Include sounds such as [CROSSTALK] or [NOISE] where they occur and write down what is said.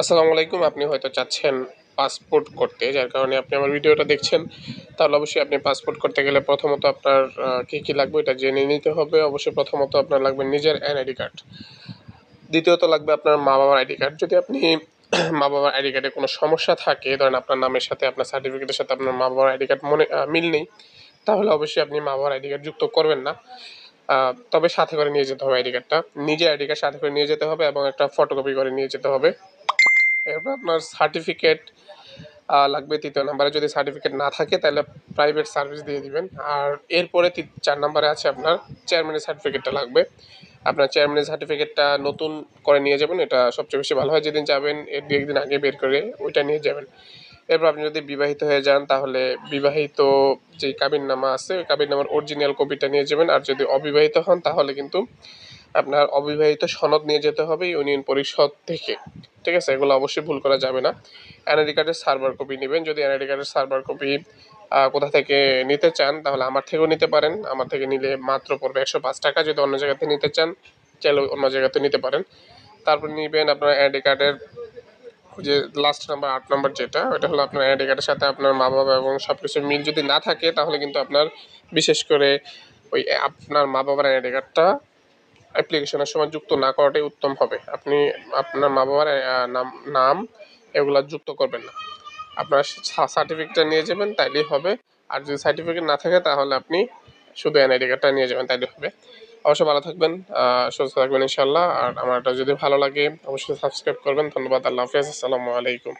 আসসালামু আলাইকুম। আপনি হয়তো চাচ্ছেন পাসপোর্ট করতে, যার কারণে আপনি আমার ভিডিওটা দেখছেন। তাহলে অবশ্যই আপনি পাসপোর্ট করতে গেলে প্রথমত আপনার কী কী লাগবে এটা জেনে নিতে হবে। অবশ্যই প্রথমত আপনার লাগবে নিজের এনআইডি কার্ড। দ্বিতীয়ত লাগবে আপনার মা বাবার আইডি কার্ড। যদি আপনি [CLEARS THROAT] মা বাবার আইডি কার্ডে কোনো সমস্যা থাকে, ধরেন আপনার নামের সাথে, আপনার সার্টিফিকেটের সাথে আপনার মা বাবার আইডি কার্ড মনে মিল নেই, তাহলে অবশ্যই আপনি মা বাবার আইডি কার্ড যুক্ত করবেন না। তবে সাথে করে নিয়ে যেতে হবে আইডি কার্ডটা। নিজের আইডি কার্ড সাথে করে নিয়ে যেতে হবে এবং একটা ফটোকপি করে নিয়ে যেতে হবে। এরপর আপনার সার্টিফিকেট লাগবে তৃতীয় নাম্বারে। যদি সার্টিফিকেট না থাকে, তাহলে প্রাইভেট সার্ভিস দিয়ে দিবেন। আর এরপরে চার নাম্বারে আছে আপনার চেয়ারম্যানের সার্টিফিকেটটা লাগবে। আপনার চেয়ারম্যানের সার্টিফিকেটটা নতুন করে নিয়ে যাবেন। এটা সবচেয়ে বেশি ভালো হয়। যেদিন যাবেন এর দু একদিন আগে বের করে ওইটা নিয়ে যাবেন। এরপর আপনি যদি বিবাহিত হয়ে যান, তাহলে বিবাহিত যে কাবিননামা আছে, ওই কাবিননামার অরিজিনাল কপিটা নিয়ে যাবেন। আর যদি অবিবাহিত হন, তাহলে কিন্তু আপনার অবিবাহিত সনদ নিয়ে যেতে হবে ইউনিয়ন পরিষদ থেকে। ঠিক আছে, এগুলো অবশ্যই ভুল করা যাবে না। এনআইডি কার্ডের সার্ভার কপি নেবেন। যদি এনআইডি কার্ডের সার্ভার কপি কোথা থেকে নিতে চান, তাহলে আমার থেকেও নিতে পারেন। আমার থেকে নিলে মাত্র পড়বে একশো পাঁচ টাকা। যদি অন্য জায়গাতে নিতে চান, চাইলে অন্য জায়গাতে নিতে পারেন। তারপর নেবেন আপনার এনআইডি কার্ডের যে লাস্ট নাম্বার আট নাম্বার যেটা ওটা হলো আপনার আইডি কার্ডের সাথে আপনার মা বাবা এবং সব কিছু মিল যদি না থাকে, তাহলে কিন্তু আপনার, বিশেষ করে ওই আপনার মা বাবার আইডি কার্ডটা অ্যাপ্লিকেশনের সময় যুক্ত না করাটাই উত্তম হবে। আপনি আপনার মা বাবার নাম নাম এগুলা যুক্ত করবেন না। আপনার সার্টিফিকেটটা নিয়ে যাবেন, তাইলেই হবে। আর যদি সার্টিফিকেট না থাকে, তাহলে আপনি শুধু এনআইডি কার্ডটা নিয়ে যাবেন তাইলে হবে। অবশ্যই ভালো থাকবেন সুস্থ থাকবেন ইনশাল্লাহ আর আমারটা যদি ভালো লাগে, অবশ্যই সাবস্ক্রাইব করবেন। ধন্যবাদ, আল্লাহ হাফিজ। আসসালামু আলাইকুম।